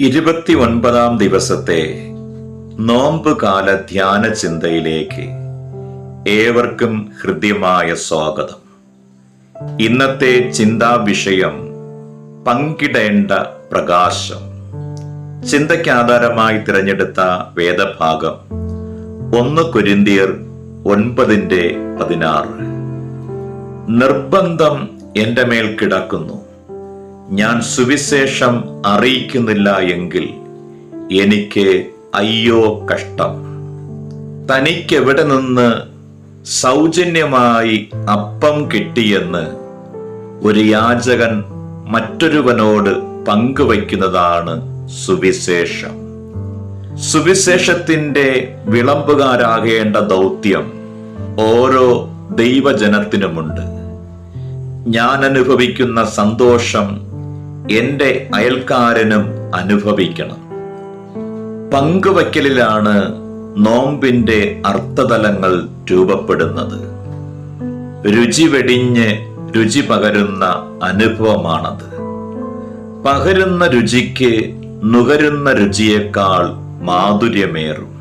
ഇരുപത്തി ഒൻപതാം ദിവസത്തെ നോമ്പ് കാല ധ്യാന ചിന്തയിലേക്ക് ഏവർക്കും ഹൃദ്യമായ സ്വാഗതം. ഇന്നത്തെ ചിന്താ വിഷയം പങ്കിടേണ്ട പ്രകാശം. ചിന്തയ്ക്ക് ആധാരമായി തിരഞ്ഞെടുത്ത വേദഭാഗം ഒന്ന് കൊരിന്തിയർ ഒൻപതിന്റെ പതിനാറ്. നിർബന്ധം എന്റെ മേൽ കിടക്കുന്നു. ഞാൻ സുവിശേഷം അറിയിക്കുന്നില്ല എങ്കിൽ എനിക്ക് അയ്യോ കഷ്ടം. തനിക്കെവിടെ നിന്ന് സൗജന്യമായി അപ്പം കിട്ടിയെന്ന് ഒരു യാചകൻ മറ്റൊരുവനോട് പങ്കുവയ്ക്കുന്നതാണ് സുവിശേഷം. സുവിശേഷത്തിന്റെ വിളമ്പുകാരാകേണ്ട ദൗത്യം ഓരോ ദൈവജനത്തിനുമുണ്ട്. ഞാൻ അനുഭവിക്കുന്ന സന്തോഷം എന്റെ അയൽക്കാരനും അനുഭവിക്കണം. പങ്കുവയ്ക്കലിലാണ് നോമ്പിന്റെ അർത്ഥതലങ്ങൾ രൂപപ്പെടുന്നത്. രുചി വെടിഞ്ഞ് രുചി പകരുന്ന അനുഭവമാണത്. പകരുന്ന രുചിക്ക് നുകരുന്ന രുചിയേക്കാൾ മാധുര്യമേറും.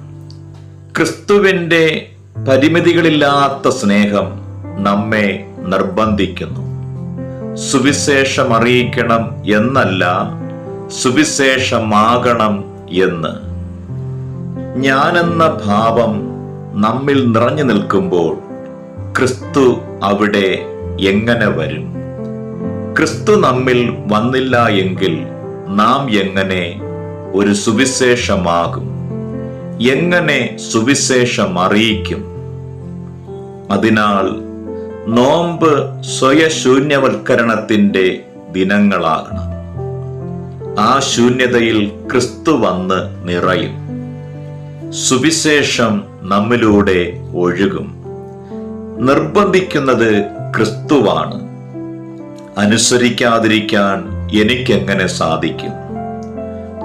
ക്രിസ്തുവിന്റെ പരിമിതികളില്ലാത്ത സ്നേഹം നമ്മെ നിർബന്ധിക്കുന്നു. സുവിശേഷം അറിയിക്കണം എന്നല്ല സുവിശേഷമാകണം എന്ന്. ഞാനെന്ന ഭാവം നമ്മിൽ നിറഞ്ഞു നിൽക്കുമ്പോൾ ക്രിസ്തു അവിടെ എങ്ങനെ വരും? ക്രിസ്തു നമ്മിൽ വന്നില്ല എങ്കിൽ നാം എങ്ങനെ ഒരു സുവിശേഷമാകും? എങ്ങനെ സുവിശേഷം അറിയിക്കും അതിനാൽ നോമ്പ് സ്വയശൂന്യവൽക്കരണത്തിന്റെ ദിനങ്ങളാകണം. ആ ശൂന്യതയിൽ ക്രിസ്തു വന്ന് നിറയും. സുവിശേഷം നമ്മിലൂടെ ഒഴുകും. നിർബന്ധിക്കുന്നത് ക്രിസ്തുവാണ്. അനുസരിക്കാതിരിക്കാൻ എനിക്കെങ്ങനെ സാധിക്കും?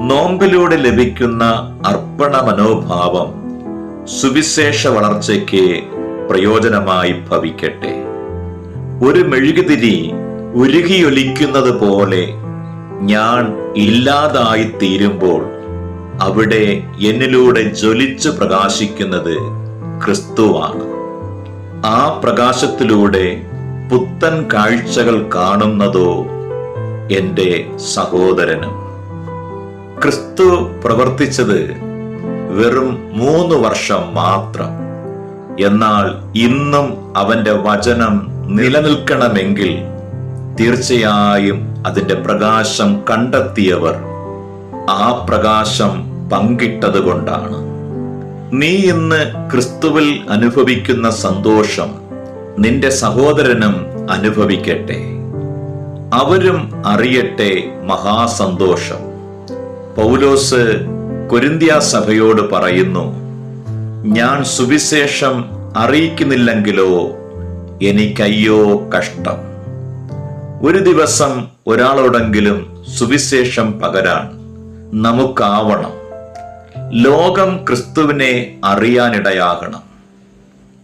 നോമ്പിലൂടെ ലഭിക്കുന്ന അർപ്പണ മനോഭാവം സുവിശേഷ വളർച്ചയ്ക്ക് പ്രയോജനമായി ഭവിക്കട്ടെ. ഒരു മെഴുകുതിരി ഉരുകിയൊലിക്കുന്നത് പോലെ ഞാൻ ഇല്ലാതായി തീരുമ്പോൾ അവിടെ എന്നിലൂടെ ജ്വലിച്ചു പ്രകാശിക്കുന്നത് ക്രിസ്തുവാണ്. ആ പ്രകാശത്തിലൂടെ പുത്തൻ കാഴ്ചകൾ കാണുന്നതോ എന്റെ സഹോദരനും. ക്രിസ്തു പ്രവർത്തിച്ചത് വെറും മൂന്ന് വർഷം മാത്രം. എന്നാൽ ഇന്നും അവന്റെ വചനം നിലനിൽക്കണമെങ്കിൽ തീർച്ചയായും അതിന്റെ പ്രകാശം കണ്ടെത്തിയവർ ആ പ്രകാശം പങ്കിട്ടത് കൊണ്ടാണ് നീ ഇന്ന് ക്രിസ്തുവിൽ അനുഭവിക്കുന്ന സന്തോഷം നിന്റെ സഹോദരനും അനുഭവിക്കട്ടെ. അവരും അറിയട്ടെ മഹാസന്തോഷം. പൗലോസ് കൊരിന്ത്യ സഭയോട് പറയുന്നു ഞാൻ സുവിശേഷം അറിയിക്കുന്നില്ലെങ്കിലോ എനിക്കയ്യോ കഷ്ടം. ഒരു ദിവസം ഒരാളോടെങ്കിലും സുവിശേഷം പകരാൻ നമുക്കാവണം. ലോകം ക്രിസ്തുവിനെ അറിയാനിടയാകണം.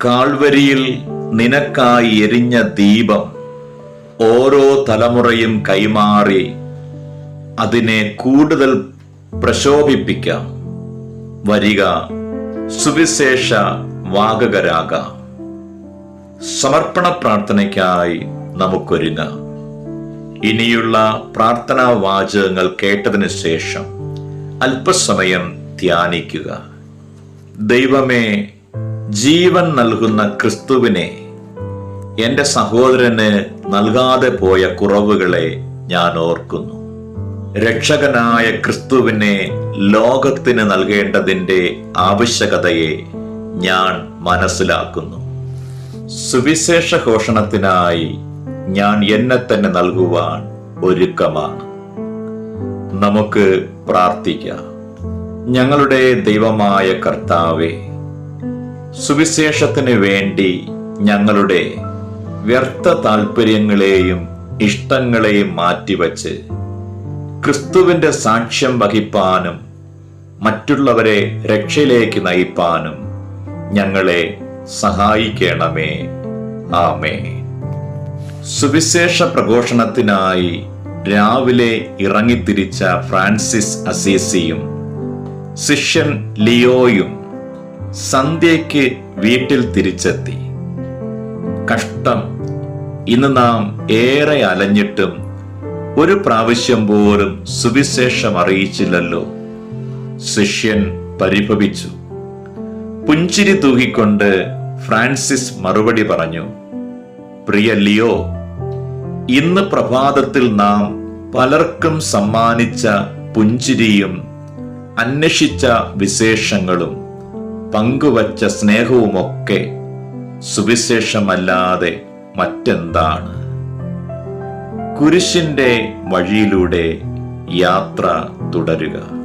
കാൽവരിയിൽ നിനക്കായി എരിഞ്ഞ ദീപം ഓരോ തലമുറയും കൈമാറി അതിനെ കൂടുതൽ പ്രശോഭിപ്പിക്കാം. വരിക സുവിശേഷ വാകകരാകാം സമർപ്പണ പ്രാർത്ഥനയ്ക്കായി നമുക്കൊരുങ്ങാം. ഇനിയുള്ള പ്രാർത്ഥനാ വാചകങ്ങൾ കേട്ടതിന് ശേഷം അല്പസമയം ധ്യാനിക്കുക. ദൈവമേ ജീവൻ നൽകുന്ന ക്രിസ്തുവിനെ എന്റെ സഹോദരന് നൽകാതെ പോയ കുറവുകളെ ഞാൻ ഓർക്കുന്നു. രക്ഷകനായ ക്രിസ്തുവിനെ ലോകത്തിന് നൽകേണ്ടതിന്റെ ആവശ്യകതയെ ഞാൻ മനസ്സിലാക്കുന്നു. സുവിശേഷ ഘോഷണത്തിനായി ഞാൻ എന്നെ തന്നെ നൽകുവാൻ ഒരുക്കമാണ്. നമുക്ക് പ്രാർത്ഥിക്കാം. ഞങ്ങളുടെ ദൈവമായ കർത്താവെ സുവിശേഷത്തിന് വേണ്ടി ഞങ്ങളുടെ വ്യർത്ഥ താല്പര്യങ്ങളെയും ഇഷ്ടങ്ങളെയും മാറ്റിവച്ച് ക്രിസ്തുവിന്റെ സാക്ഷ്യം വഹിപ്പാനും മറ്റുള്ളവരെ രക്ഷയിലേക്ക് നയിപ്പാനും ഞങ്ങളെ സഹായിക്കണമേ. ആമേ സുവിശേഷ പ്രഘോഷണത്തിനായി രാവിലെ ഇറങ്ങിത്തിരിച്ച ഫ്രാൻസിസ് അസീസിയും ശിഷ്യൻ ലിയോയും സന്ധ്യയ്ക്ക് വീട്ടിൽ തിരിച്ചെത്തി. കഷ്ടം. ഇന്ന് നാം ഏറെ അലഞ്ഞിട്ടും ഒരു പ്രാവശ്യം പോലും സുവിശേഷം അറിയിച്ചില്ലല്ലോ. ശിഷ്യൻ പരിഭവിച്ചു. പുഞ്ചിരി തൂകിക്കൊണ്ട് ഫ്രാൻസിസ് മറുപടി പറഞ്ഞു പ്രിയ ലിയോ ഇന്ന് പ്രഭാതത്തിൽ നാം പലർക്കും സമ്മാനിച്ച പുഞ്ചിരിയും അന്വേഷിച്ച വിശേഷങ്ങളും പങ്കുവച്ച സ്നേഹവുമൊക്കെ സുവിശേഷമല്ലാതെ മറ്റെന്താണ്? കുരിശിന്റെ വഴിയിലൂടെ യാത്ര തുടരുക.